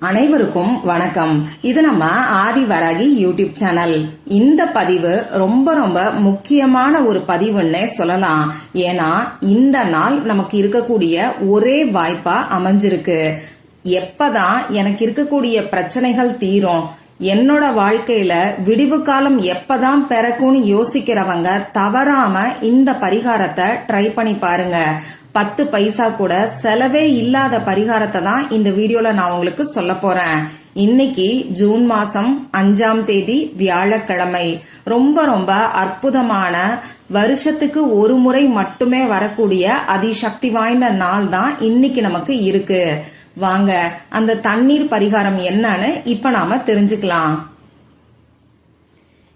அனைவருக்கும் வணக்கம். இது நம்ம ஆதி வராகி யூடியூப் சேனல். இந்த பதிவு ரொம்ப ரொம்ப முக்கியமான ஒரு பதிவுன்னே சொல்லலாம். ஏன்னா இந்த நாள் நமக்கு இருக்கக்கூடிய ஒரே வாய்ப்பா அமைஞ்சிருக்கு. எப்பதான் எனக்கு இருக்கக்கூடிய பிரச்சனைகள் தீரும் என்னோட வாழ்க்கையில விடிவு காலம் எப்பதான் பிறக்கும்னு யோசிக்கிறவங்க தவறாம இந்த பரிகாரத்தை ட்ரை பண்ணி பாருங்க. பத்து பைசா கூட செலவே இல்லாத பரிகாரத்தை தான் இந்த வீடியோல நான் உங்களுக்கு சொல்ல போறேன். இன்னைக்கு ஜூன் மாசம் அஞ்சாம் தேதி வியாழக்கிழமை. ரொம்ப ரொம்ப அற்புதமான வருஷத்துக்கு ஒரு முறை மட்டுமே வரக்கூடிய அதிசக்தி வாய்ந்த நாள் தான் இன்னைக்கு நமக்கு இருக்கு. வாங்க அந்த தண்ணீர் பரிகாரம் என்னன்னு இப்ப நாம தெரிஞ்சுக்கலாம்.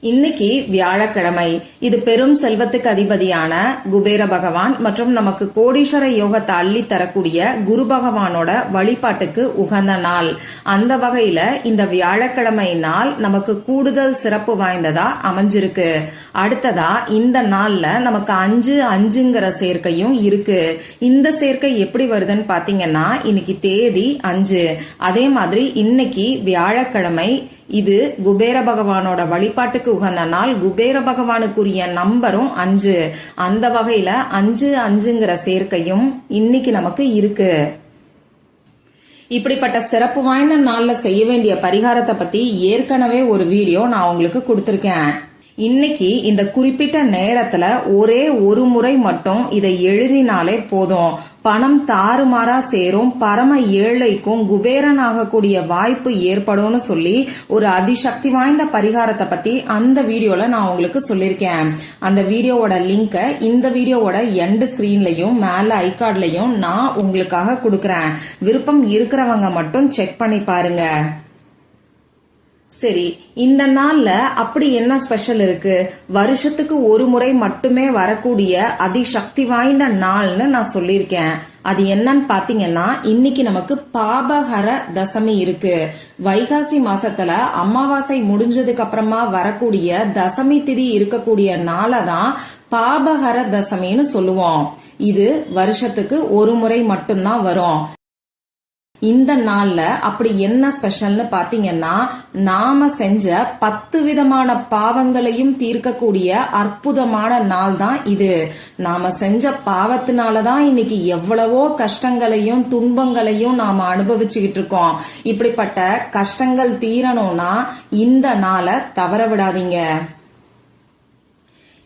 இன்னைக்கு வியாழக்கிழமை. இது பெரும் செல்வத்துக்கு அதிபதியான குபேர பகவான் மற்றும் நமக்கு கோடீஸ்வர யோகத்தை அள்ளி தரக்கூடிய குரு பகவானோட வழிபாட்டுக்கு உகந்த நாள். அந்த வகையில இந்த வியாழக்கிழமை நாள் நமக்கு கூடுதல் சிறப்பு வாய்ந்ததா அமைஞ்சிருக்கு. அடுத்ததா இந்த நாள்ல நமக்கு அஞ்சு அஞ்சுங்கிற சேர்க்கையும் இருக்கு. இந்த சேர்க்கை எப்படி வருதுன்னு பாத்தீங்கன்னா இன்னைக்கு தேதி அஞ்சு. அதே மாதிரி இன்னைக்கு வியாழக்கிழமை இது குபேர பகவானோட வழிபாட்டுக்கு உகந்த நாள். குபேர பகவானுக்குரிய நம்பரும் அஞ்சு. அந்த வகையில அஞ்சு அஞ்சுங்கிற சேர்க்கையும் இன்னைக்கு நமக்கு இருக்கு. இப்படிப்பட்ட சிறப்பு வாய்ந்த நாள்ல செய்ய வேண்டிய பரிகாரத்தை பத்தி ஏற்கனவே ஒரு வீடியோ நான் உங்களுக்கு கொடுத்துருக்கேன். இன்னைக்கு இந்த குறிப்பிட்ட நேரத்துல ஒரே ஒரு முறை மட்டும் இதை எழுதினாலே போதும். பணம் தாறுமாறா சேரும். பரம ஏழைக்கும் குபேரன் ஆகக்கூடிய வாய்ப்பு ஏற்படும்னு சொல்லி ஒரு அதிசக்தி வாய்ந்த பரிகாரத்தை பத்தி அந்த வீடியோல நான் உங்களுக்கு சொல்லியிருக்கேன். அந்த வீடியோவோட லிங்க இந்த வீடியோவோட எண்ட் ஸ்கிரீன்லயும் மேல ஐகார்ட்லயும் நான் உங்களுக்காக கொடுக்கறேன். விருப்பம் இருக்கிறவங்க மட்டும் செக் பண்ணி பாருங்க. சரி இந்த நாள்ல அப்படி என்ன ஸ்பெஷல் இருக்கு? வருஷத்துக்கு ஒரு முறை மட்டுமே வரக்கூடிய அதிசக்தி வாய்ந்த நாள்னு நான் சொல்லியிருக்கேன். அது என்னன்னு பாத்தீங்கன்னா இன்னைக்கு நமக்கு பாபஹர தசமி இருக்கு. வைகாசி மாசத்துல அமாவாசை முடிஞ்சதுக்கு அப்புறமா வரக்கூடிய தசமி திதி இருக்கக்கூடிய நாளை தான் பாபஹர தசமின்னு சொல்லுவோம். இது வருஷத்துக்கு ஒரு முறை மட்டும்தான் வரும். இந்த நாள்ல அப்படி என்ன ஸ்பெஷல்னு பாத்தீங்கன்னா நாம செஞ்ச பத்து விதமான பாவங்களையும் தீர்க்கக்கூடிய அற்புதமான நாள் தான் இது. நாம செஞ்ச பாவத்தினாலதான் இன்னைக்கு எவ்வளவோ கஷ்டங்களையும் துன்பங்களையும் நாம அனுபவிச்சுக்கிட்டு இருக்கோம். இப்படிப்பட்ட கஷ்டங்கள் தீரணும்னா இந்த நாளை தவற விடாதீங்க.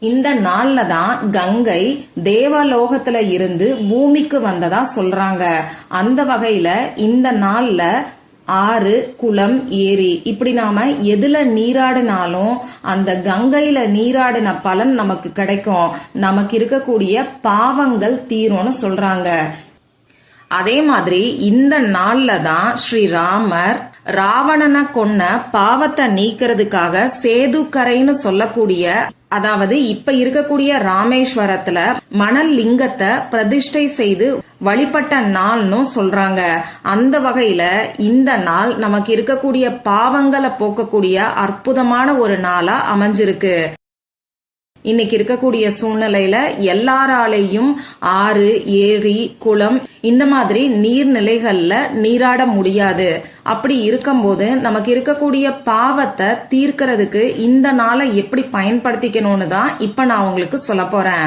இந்த நாள்ல தான் கங்கை தேவலோகத்துல இருந்து பூமிக்கு வந்ததா சொல்றாங்க. அந்த வகையில இந்த நாள்ல ஆறு குளம் ஏரி. இப்படி நாம எதுல நீராடினாலும் அந்த கங்கையில நீராடின பலன் நமக்கு கிடைக்கும். நமக்கு இருக்கக்கூடிய பாவங்கள் தீரும்னு சொல்றாங்க. அதே மாதிரி இந்த நாள்ல தான் ஸ்ரீராமர் ராவணனை கொன்ன பாவத்தை நீக்கிறதுக்காக சேதுக்கரைன்னு சொல்லக்கூடிய அதாவது இப்ப இருக்கக்கூடிய ராமேஸ்வரத்துல மணல் லிங்கத்தை பிரதிஷ்டை செய்து வழிபட்ட நாள்னு சொல்றாங்க. அந்த வகையில இந்த நாள் நமக்கு இருக்கக்கூடிய பாவங்களை போக்கக்கூடிய அற்புதமான ஒரு நாளா அமைஞ்சிருக்கு. இன்னைக்கு இருக்கக்கூடிய சூழ்நிலையில எல்லாராலையும் ஆறு ஏரி குளம் இந்த மாதிரி நீர்நிலைகள்ல நீராட முடியாது. அப்படி இருக்கும்போது நமக்கு இருக்கக்கூடிய பாவத்தை தீர்க்கிறதுக்கு இந்த நாளை எப்படி பயன்படுத்திக்கணும்னு தான் இப்ப நான் உங்களுக்கு சொல்ல போறேன்.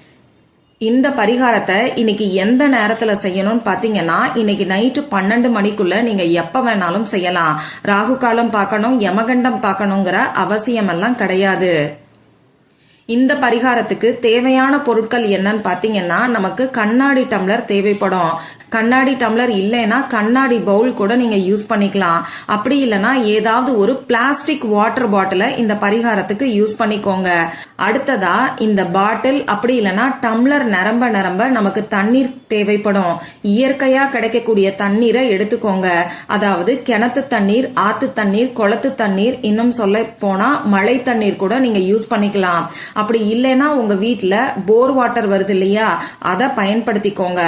இந்த பரிகாரத்தை இன்னைக்கு எந்த நேரத்துல செய்யணும்னு பாத்தீங்கன்னா இன்னைக்கு நைட்டு பன்னெண்டு மணிக்குள்ள நீங்க எப்ப வேணாலும் செய்யலாம். ராகு காலம் பார்க்கணும் யமகண்டம் பார்க்கணுங்கிற அவசியம் எல்லாம் கிடையாது. இந்த பரிகாரத்துக்கு தேவையான பொருட்கள் என்னன்னு பாத்தீங்கன்னா நமக்கு கண்ணாடி டம்ளர் தேவைப்படும். கண்ணாடி டம்ளர் இல்லைன்னா கண்ணாடி பவுல் கூட நீங்க யூஸ் பண்ணிக்கலாம். அப்படி இல்லைன்னா ஏதாவது ஒரு பிளாஸ்டிக் வாட்டர் பாட்டிலை இந்த பரிகாரத்துக்கு யூஸ் பண்ணிக்கோங்க. அடுத்ததா இந்த பாட்டில் அப்படி இல்லைன்னா டம்ளர் நிரம்ப நிரம்ப நமக்கு தண்ணீர் தேவைப்படும். இயற்கையா கிடைக்கக்கூடிய தண்ணீரை எடுத்துக்கோங்க. அதாவது கிணத்து தண்ணீர் ஆத்து தண்ணீர் குளத்து தண்ணீர் இன்னும் சொல்ல போனா மழை தண்ணீர் கூட நீங்க யூஸ் பண்ணிக்கலாம். அப்படி இல்லைன்னா உங்க வீட்டுல போர் வாட்டர் வருது இல்லையா? அதை பயன்படுத்திக்கோங்க.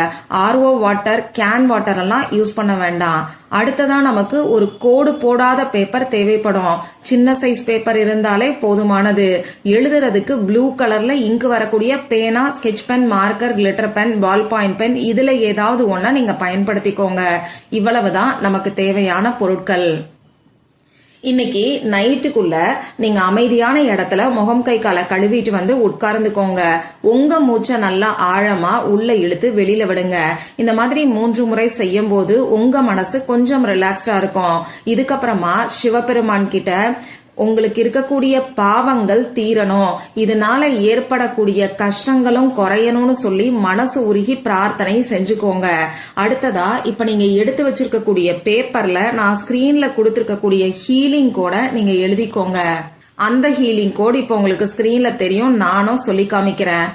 ஆர்ஓ வாட்டர் கேன் வாட்டர் எல்லாம் யூஸ் பண்ண வேண்டாம். அடுத்ததா நமக்கு ஒரு கோடு போடாத பேப்பர் தேவைப்படும். சின்ன சைஸ் பேப்பர் இருந்தாலே போதுமானது. எழுதுறதுக்கு ப்ளூ கலர்ல இங்கு வரக்கூடிய பேனா sketch pen marker glitter pen ball point pen இதுல ஏதாவது ஒன்னா நீங்க பயன்படுத்திக்கோங்க. இவ்வளவுதான் நமக்கு தேவையான பொருட்கள். இன்னைக்கு நைட்டுக்குள்ள நீங்க அமைதியான இடத்துல முகம் கை காலை கழுவிட்டு வந்து உட்கார்ந்துக்கோங்க. உங்க மூச்சை நல்லா ஆழமா உள்ள இழுத்து வெளியில விடுங்க. இந்த மாதிரி மூன்று முறை செய்யும் போது உங்க மனசு கொஞ்சம் ரிலாக்ஸ்டா இருக்கும். இதுக்கப்புறமா சிவபெருமான் கிட்ட உங்களுக்கு இருக்கக்கூடிய பாவங்கள் தீரணும். இதனால ஏற்படக்கூடிய கஷ்டங்களும் குறையணும்னு சொல்லி மனசு உருகி பிரார்த்தனை செஞ்சுக்கோங்க. அடுத்ததா இப்ப நீங்க எடுத்து வச்சிருக்கக்கூடிய பேப்பர்ல நான் ஸ்கிரீன்ல கொடுத்திருக்கக்கூடிய ஹீலிங் கூட நீங்க எழுதிக்கோங்க. அந்த ஹீலிங் கோட் இப்ப உங்களுக்கு ஸ்கிரீன்ல தெரியும். நானும் சொல்லி காமிக்கிறேன்.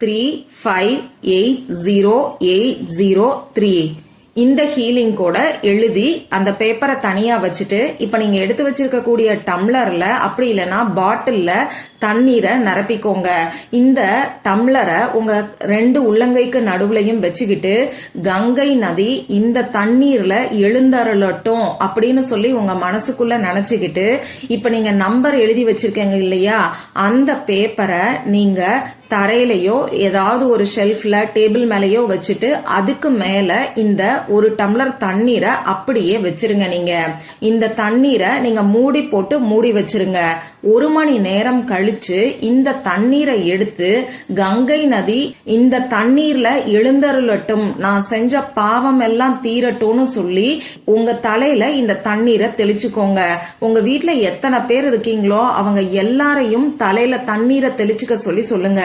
Three five eight zero eight zero three இந்த ஹீலிங் கூட எழுதி அந்த பேப்பரை தனியா வச்சுட்டு இப்ப நீங்க எடுத்து வச்சிருக்கக்கூடிய டம்ளர்ல அப்படி இல்லைன்னா பாட்டில்ல தண்ணீரை நிரப்பிக்கோங்க. இந்த டம்ளரை உங்க ரெண்டு உள்ளங்கைக்கு நடுவுலையும் வச்சுக்கிட்டு கங்கை நதி இந்த தண்ணீர்ல எழுந்தருளட்டும் அப்படின்னு சொல்லி உங்க மனசுக்குள்ள நினைச்சுக்கிட்டு இப்ப நீங்க நம்பர் எழுதி வச்சிருக்கீங்க இல்லையா? அந்த பேப்பரை நீங்க தரையிலையோ ஏதாவது ஒரு ஷெல்ஃப்ல டேபிள் மேலேயோ வச்சுட்டு அதுக்கு மேல இந்த ஒரு டம்ளர் தண்ணீரை அப்படியே வச்சிருங்க நீங்க. இந்த தண்ணீரை நீங்க மூடி போட்டு மூடி வச்சிருங்க. ஒரு மணி நேரம் கழிச்சு இந்த தண்ணீரை எடுத்து கங்கை நதி இந்த தண்ணீர்ல எழுந்தருளட்டும். நான் செஞ்ச பாவம் எல்லாம் தீரட்டும்னு சொல்லி உங்க தலையில இந்த தண்ணீரை தெளிச்சுக்கோங்க. உங்க வீட்டுல எத்தனை பேர் இருக்கீங்களோ அவங்க எல்லாரையும் தலையில தண்ணீரை தெளிச்சுக்க சொல்லி சொல்லுங்க.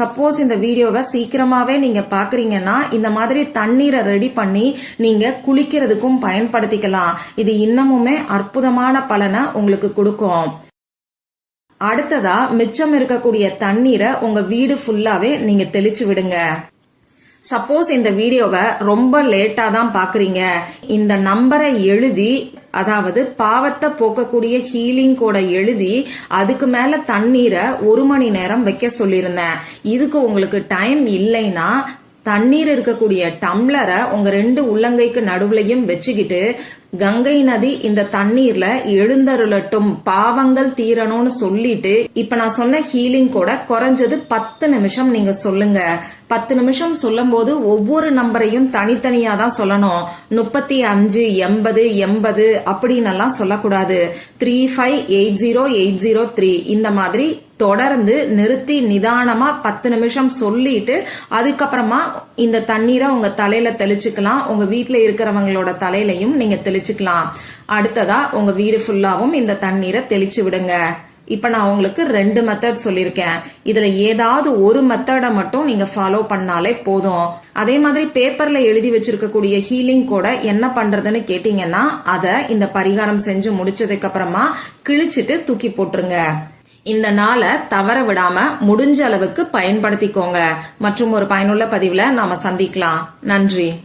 சப்போஸ் இந்த வீடியோவை சீக்கிரமாவே நீங்க பாக்குறீங்கன்னா இந்த மாதிரி தண்ணீரை ரெடி பண்ணி நீங்க குளிக்கிறதுக்கும் பயன்படுத்திக்கலாம். இது இன்னமுமே அற்புதமான பலனை உங்களுக்கு கொடுக்கும். அடுத்ததா மிச்சம் இருக்கக்கூடிய தண்ணீரை உங்க வீடு ஃபுல்லாவே நீங்க தெளிச்சு விடுங்க. சப்போஸ் இந்த வீடியோவை ரொம்ப லேட்டா தான் பாக்குறீங்க. இந்த நம்பரை எழுதி அதாவது பாவத்தை போக்கக்கூடிய ஹீலிங் கூட எழுதி அதுக்கு மேல தண்ணீரை ஒரு மணி நேரம் வைக்க சொல்லியிருந்தேன். இதுக்கு உங்களுக்கு டைம் இல்லைன்னா தண்ணீர் இருக்கக்கூடிய டம்ளரை உங்க ரெண்டு உள்ளங்கைக்கு நடுவுலையும் வச்சுக்கிட்டு கங்கை நதி இந்த தண்ணீர்ல எழுந்தருளட்டும். பாவங்கள் தீரணும்னு சொல்லிட்டு இப்ப நான் சொன்ன ஹீலிங் கூட குறைஞ்சது பத்து நிமிஷம் நீங்க சொல்லுங்க. பத்து நிமிஷம் சொல்லும் போது ஒவ்வொரு நம்பரையும் தனித்தனியா தான் சொல்லணும். முப்பத்தி அஞ்சு எண்பது எண்பது அப்படின்னு எல்லாம் சொல்லக்கூடாது. Three five eight zero eight zero three இந்த மாதிரி தொடர்ந்து நிறுத்தி நிதானமா பத்து நிமிஷம் சொல்லிட்டு அதுக்கப்புறமா இந்த தண்ணீரை உங்க தலையில தெளிச்சுக்கலாம். உங்க வீட்டுல இருக்கிறவங்களோட தலையிலையும் நீங்க தெளிச்சுக்கலாம். அடுத்ததா உங்க வீடு ஃபுல்லாவும் இந்த தண்ணீரை தெளிச்சு விடுங்க. இப்ப நான் உங்களுக்கு ரெண்டு மெத்தட் சொல்லியிருக்கேன். இதுல ஏதாவது ஒரு மெத்தடை மட்டும் நீங்க ஃபாலோ பண்ணாலே போதும். அதே மாதிரி பேப்பர்ல எழுதி வச்சிருக்கக்கூடிய ஹீலிங் கூட என்ன பண்றதுன்னு கேட்டீங்கன்னா அதை இந்த பரிகாரம் செஞ்சு முடிச்சதுக்கு அப்புறமா கிழிச்சிட்டு தூக்கி போட்டுருங்க. இந்த நாளை தவற விடாம முடிஞ்ச அளவுக்கு பயன்படுத்திக்கோங்க. மற்றும் ஒரு பயனுள்ள பதிவுல நாம சந்திக்கலாம். நன்றி.